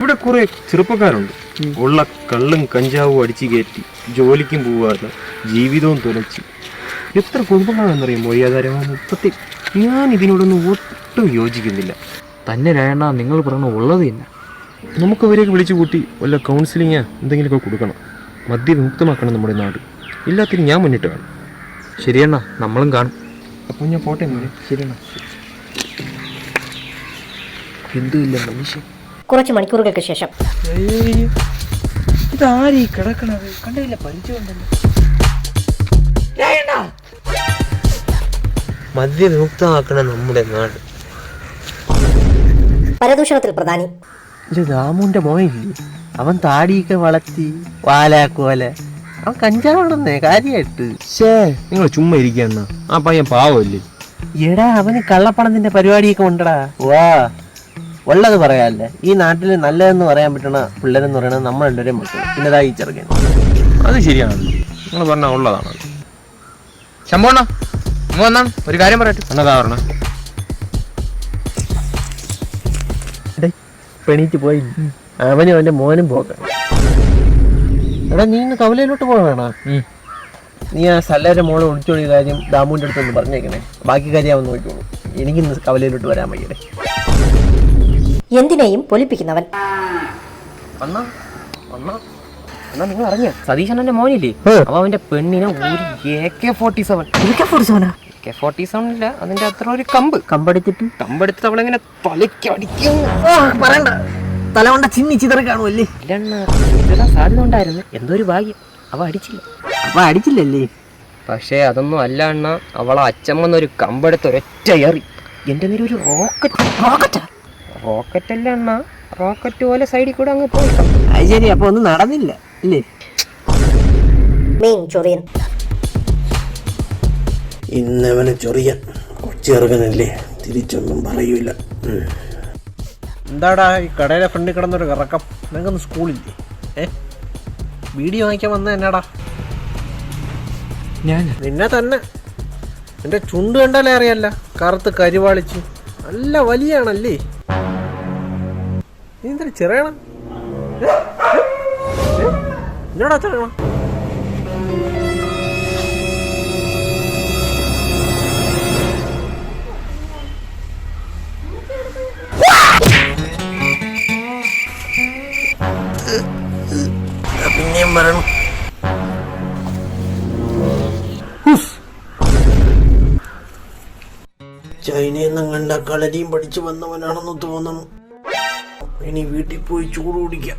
ഇവിടെ കുറെ ചെറുപ്പക്കാരുണ്ട്. ഉള്ള കള്ളും കഞ്ചാവും അടിച്ചു കയറ്റി ജോലിക്കും പോവാതെ ജീവിതവും തുലച്ച്. എത്ര കുടുംബങ്ങളാണെന്നറിയാം ആധാരമാണ് സത്യം ഞാൻ ഇതിനോടൊന്നും ഒട്ടും യോജിക്കുന്നില്ല. തന്നെ രേണ നിങ്ങൾ പറഞ്ഞ ഉള്ളത് തന്നെ. നമുക്ക് അവരെയൊക്കെ വിളിച്ചു കൂട്ടി വല്ല കൗൺസിലിങ്ങാ എന്തെങ്കിലുമൊക്കെ കൊടുക്കണം. മദ്യവിമുക്തമാക്കണം നമ്മുടെ നാട്. ഇല്ലാത്തിന് ഞാൻ മുന്നിട്ട് വേണം ശരിയണ്ണ നമ്മളും കാണും. അപ്പോൾ ഞാൻ പോട്ടെ മോനെ. ശരിയണ്ണ. എന്തുമില്ല മനുഷ്യൻ കുറച്ച് മണിക്കൂറുകൾക്ക് ശേഷം. ഇതാരീ കിടക്കണത്? കണ്ടില്ല പരിചയമുണ്ടല്ലോ മദ്യവിമുക്തമാക്കണം നമ്മുടെ നാട്. പരദൂഷണത്തിൽ പ്രധാനി. ഇത് രാമുന്റെ മോയില്ലേ അവൻ താടിയൊക്കെ വളർത്തി വാലാക്കോല അവൻ കഞ്ചാവാണെന്നേ കാര്യമായിട്ട് ഷേ നിങ്ങൾ ചുമ്മാ ഇരിക്കാ ആ പയ്യൻ പാവമല്ലേ? എടാ അവന് കള്ളപ്പണത്തിന്റെ പരിപാടിയൊക്കെ ഉണ്ടടാ. വാ. ഉള്ളത് പറയാല്ലേ? ഈ നാട്ടിൽ നല്ലതെന്ന് പറയാൻ പറ്റുന്ന പിള്ളേരെന്ന് പറയുന്നത് നമ്മൾ രണ്ടുപേരെയും മക്കൾ പിന്നെതാ ഈ ചെറുക്കൻ. അത് ശരിയാണ്. നിങ്ങൾ പറഞ്ഞ ഉള്ളതാണ്. ശമ്പോണ്ണ അമ്മ വന്നാണ് ഒരു കാര്യം പറയട്ടെ. എന്നതാ പറഞ്ഞ. പെണീറ്റ് പോയി. അവനും അവന്റെ മോനും പോക്ക. എടാ നീ ഇന്ന് കവലയിലോട്ട് പോകണ നീ ആ സല്ലയുടെ മോളെ ഒളിച്ചോടിയ കാര്യം ദാമുവിന്റെ അടുത്തൊന്ന് പറഞ്ഞേക്കണേ. ബാക്കി കാര്യം അവൻ നോക്കിക്കോളൂ. എനിക്കിന്ന് കവലയിലോട്ട് വരാൻ വയ്യടേ. എന്തിനേയും പൊലിപ്പിക്കുന്നവൻ. അണ്ണാ അണ്ണാ അണ്ണാ നിങ്ങൾ അറിഞ്ഞ സതീശണ്ണന്റെ മോനില്ലേ? അപ്പൊ അവന്റെ പെണ്ണിനെ ഒരു A K forty seven K forty seven ഇല്ല അതിന്റെ അത്ര ഒരു കമ്പ്. അവളിങ്ങനെ തലയ്ക്കടിക്കും പറയണ്ട. തല കൊണ്ട ചിന്നി ചിതറ കാണുമല്ലേ ഇല്ലണ്ണ ഇതിടാൻ സാധ്യത ഉണ്ടായിരുന്നു. എന്തോ ഒരു ഭാഗ്യം. അവ അടിച്ചില്ല. അവ അടിച്ചില്ലല്ലേ? പക്ഷേ അതൊന്നും അല്ല അണ്ണ. അവളെ അച്ഛമ്മന്നൊരു കമ്പെടുത്ത് ഒരൊറ്റ എറി. എന്റെ നേരെ ഒരു റോക്കറ്റ്. റോക്കറ്റാ? റോക്കറ്റ് അല്ല അണ്ണ? റോക്കറ്റ് പോലെ സൈഡിൽ കൂടെ അങ്ങ് പോയി. അത് ശരി അപ്പൊ ഒന്നും നടന്നില്ല ഇല്ലേ? മെയിൻ ചൊറിയൻ. ഇന്നവനെ ചൊറിയൻ. കൊച്ചിറങ്ങനല്ലേ? തിരിച്ചൊന്നും പറയൂല. എന്താടാ ഈ കടയിലെ ഫ്രണ്ടിൽ കിടന്നൊരു കറക്കം? നിനക്കൊന്ന് സ്കൂളില്ലേ? ഏ? വീഡിയോ വാങ്ങിക്കാൻ വന്ന എന്നാടാ? ഞാൻ? നിന്നെ തന്നെ. നിന്റെ ചുണ്ട് കണ്ടാലേ അറിയല്ല. കറുത്ത് കരിവാളിച്ച്. നല്ല വലിയാണല്ലേ? നീ എന്തൊരു ചെറിയണം എന്നോടാ ചെറിയണം? പിന്നെയും പറയണം. ചൈനയിൽ നിന്നും കണ്ട കളരിയും പഠിച്ചു വന്നവനാണെന്ന് തോന്നണം ഇനി വീട്ടിൽ പോയി ചൂട് കുടിക്കാം.